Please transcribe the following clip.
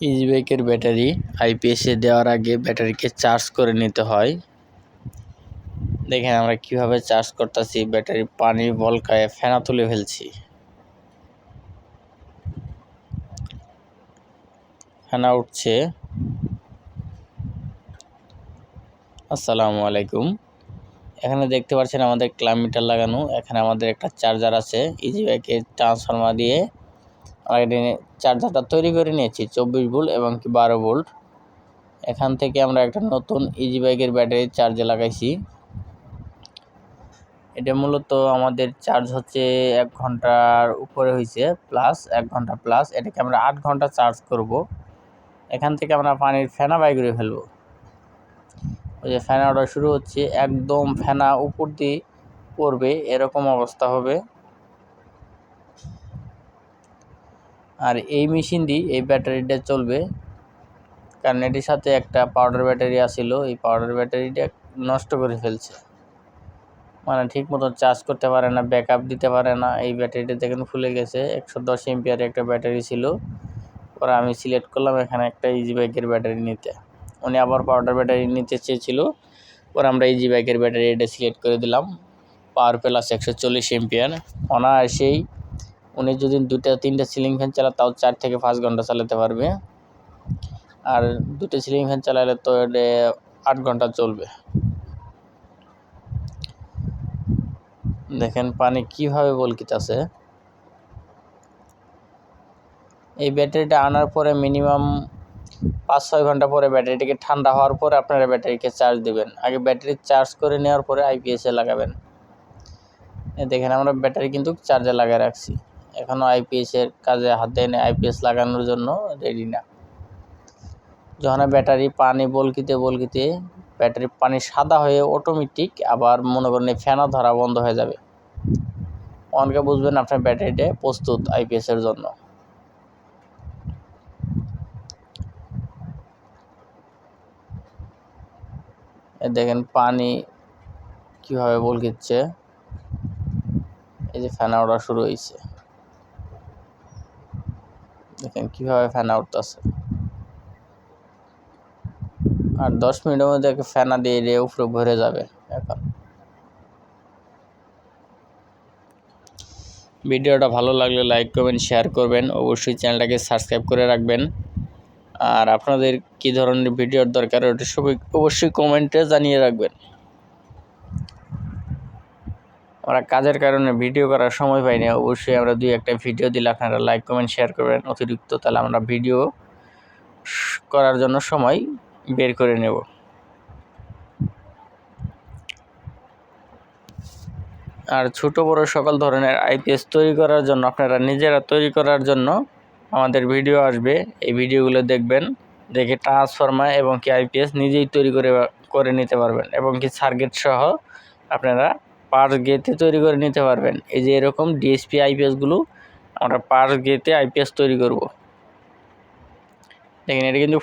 Easy বাইকের battery আইপিএসে দেওয়ার আগে ব্যাটারিকে চার্জ করে নিতে হয়। দেখেন আমরা কীভাবে চার্জ করতেছি, ব্যাটারি পানি বলকায় ফেনা তুলে ফেলছি। ফেনা উঠছে। আসসালামু আলাইকুম। এখানে দেখতে পাচ্ছেন আমাদের ক্লামিটার লাগানো। এখানে আমাদের একটা চার্জার আছে ইজি বাইকের ট্রান্সফরমার দিয়ে চার্জারটা তৈরি করে নিয়েছি, চব্বিশ ভোল্ট এবং কি বারো ভোল্ট। এখান থেকে আমরা একটা নতুন ইজি বাইকের ব্যাটারি চার্জে লাগাইছি। এটা মূলত আমাদের চার্জ হচ্ছে এক ঘণ্টার উপরে হয়েছে প্লাস এক ঘণ্টা প্লাস এটাকে আমরা আট ঘণ্টা চার্জ করব। এখান থেকে আমরা পানির ফেনা বাই করে ফেলব। ওই যে ফেনা ওটা শুরু হচ্ছে, একদম ফেনা উপর দিয়ে পড়বে, এরকম অবস্থা হবে। আর এই মেশিন দিয়ে এই ব্যাটারিটা চলবে। কারণ এটির সাথে একটা পাউডার ব্যাটারি আসিল এই পাউডার ব্যাটারিটা নষ্ট করে ফেলছে। মানে ঠিক মতো চার্জ করতে পারে না ব্যাকআপ দিতে পারে না। এই ব্যাটারিটা দেখেন ফুলে গেছে, একশো দশ এমপিয়ার একটা ব্যাটারি ছিল। পরে আমি সিলেক্ট করলাম, এখানে একটা ইজি বাইকের ব্যাটারি নিতে। উনি আবার পাউডার ব্যাটারি নিতে চেয়েছিল পরে আমরা ইজি বাইকের ব্যাটারি এটা সিলেক্ট করে দিলাম। পাওয়ার প্লাস একশো চল্লিশ এমপিয়ার অনায়াসেই উনি যদি দুটা তিনটা সিলিং ফ্যান চালা তাও চার থেকে পাঁচ ঘণ্টা চালাতে পারবে। আর দুটো সিলিং ফ্যান চালালে তো এটা আট ঘণ্টা চলবে। দেখেন পানি কীভাবে বলকিতেছে। এই ব্যাটারিটা আনার পরে মিনিমাম পাঁচ, ছয় ঘণ্টা পরে ব্যাটারিটিকে ঠান্ডা হওয়ার পরে আপনারা ব্যাটারিকে চার্জ দেবেন। আগে ব্যাটারি চার্জ করে নেওয়ার পরে আইপিএসে লাগাবেন। দেখেন আমরা ব্যাটারি কিন্তু চার্জে লাগিয়ে রাখছি। এখনও আইপিএসের কাজে হাত দেয়নি আইপিএস লাগানোর জন্য রেডি না। যখন ব্যাটারি পানি বলকিতে বলকিতে ব্যাটারি পানি সাদা হয়ে অটোমেটিক আবার মনে করেন ফ্যানা ধরা বন্ধ হয়ে যাবে। অনেকে বুঝবেন আপনার ব্যাটারিটা প্রস্তুত আইপিএসের জন্য। দেখেন পানি কীভাবে বলকিচ্ছে, এই যে ফ্যান ওঠা শুরু হয়েছে দেখেন কীভাবে ফ্যান উঠতেছে আর দশ মিনিটের মধ্যে ফ্যানা দিয়ে দিয়ে উপরে ভরে যাবে এখন। ভিডিওটা ভালো লাগলে লাইক করবেন শেয়ার করবেন। অবশ্যই চ্যানেলটাকে সাবস্ক্রাইব করে রাখবেন। আর আপনাদের কী ধরনের ভিডিওর দরকার ওটা সবাই অবশ্যই কমেন্টে জানিয়ে রাখবেন। আমরা কাজের কারণে ভিডিও করার সময় পাই না অবশ্যই আমরা দুই একটা ভিডিও দিলে আপনারা লাইক কমেন্ট শেয়ার করবেন। অতিরিক্ত তাহলে আমরা ভিডিও করার জন্য সময় বের করে নেব। আর ছোট বড় সকল ধরনের আইপিএস তৈরি করার জন্য, আপনারা নিজেরা তৈরি করার জন্য আমাদের ভিডিও আসবে। এই ভিডিওগুলো দেখবেন, দেখে ট্রান্সফরমার এবং কি আইপিএস নিজেই তৈরি করে করে নিতে পারবেন। এবং কি সার্কিট সহ আপনারা পার্স গেতে তৈরি করে নিতে পারবেন। এই যে এরকম ডিএসপি আইপিএসগুলো আমরা পার গেতে আইপিএস তৈরি করব। দেখেন, এটা কিন্তু